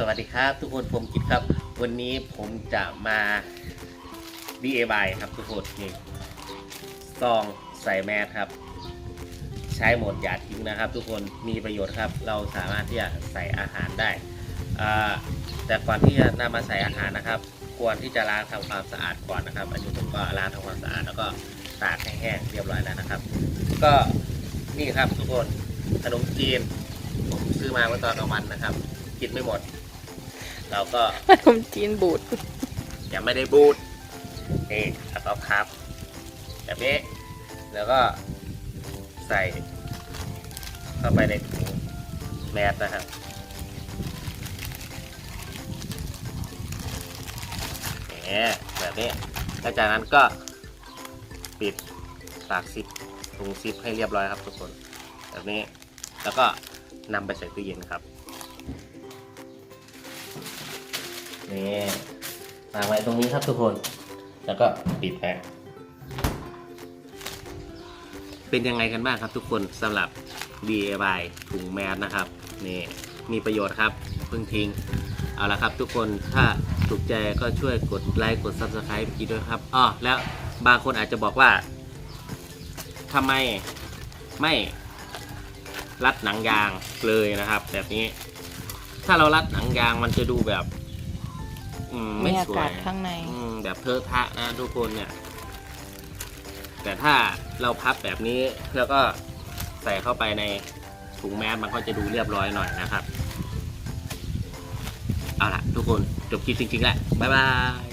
สวัสดีครับทุกคนผมกิดครับ วันนี้ผมจะมา DIY ครับทุกคนนี่ซองใส่แมสครับ ใช้หมดอย่าทิ้งนะครับ ทุกคนมีประโยชน์ครับ เราสามารถที่จะใส่อาหารได้แต่ก่อนที่จะนำมาใส่อาหารนะครับ ควรที่จะล้างทำความสะอาดก่อนนะครับ อันนี้ผมก็ล้างทำความสะอาดแล้วก็ตากให้แห้งเรียบร้อยแล้วนะครับ ก็นี่ครับทุกคนขนมจีนผมซื้อมาเมื่อตอนกลางวันนะครับ กินไม่หมด เราก็ขนมจีนบูดยังไม่ได้บูดนี่แล้วก็พับแบบนี้แล้วก็ใส่เข้าไปในถุงแมสนะครับเนี่ยแบบนี้แล้วจากนั้นก็ปิดปากซิปถุงซิปให้เรียบร้อยครับทุกคน แบบนี้แล้วก็นำไปใส่ตู้เย็นครับ นี่วางไว้ตรงนี้ครับทุกคน แล้วก็ปิดแปะเป็นยังไงกันบ้างครับทุกคนสำหรับ DIY ถุงแมสนะครับนี่มีประโยชน์ครับเพิ่งทิ้ง เอาละครับทุกคนถ้าถูกใจก็ช่วยกดไลค์กด Subscribe พี่ด้วยครับอ๋อแล้วบางคนอาจจะบอกว่าทำไมไม่รัดหนังยางเลยนะครับ แบบนี้ ถ้าเรารัดหนังยางมันจะดูแบบ อืมมีไม่อาสวกายศข้างใน อืมแบบเทอะทะนะทุกคนเนี่ย แต่ถ้าเราพับแบบนี้แล้วก็ใส่เข้าไปในถุงแมสมันก็จะดูเรียบร้อยหน่อยนะครับ เอาล่ะ ทุกคนจบคลิปจริงๆแล้วบ๊ายบาย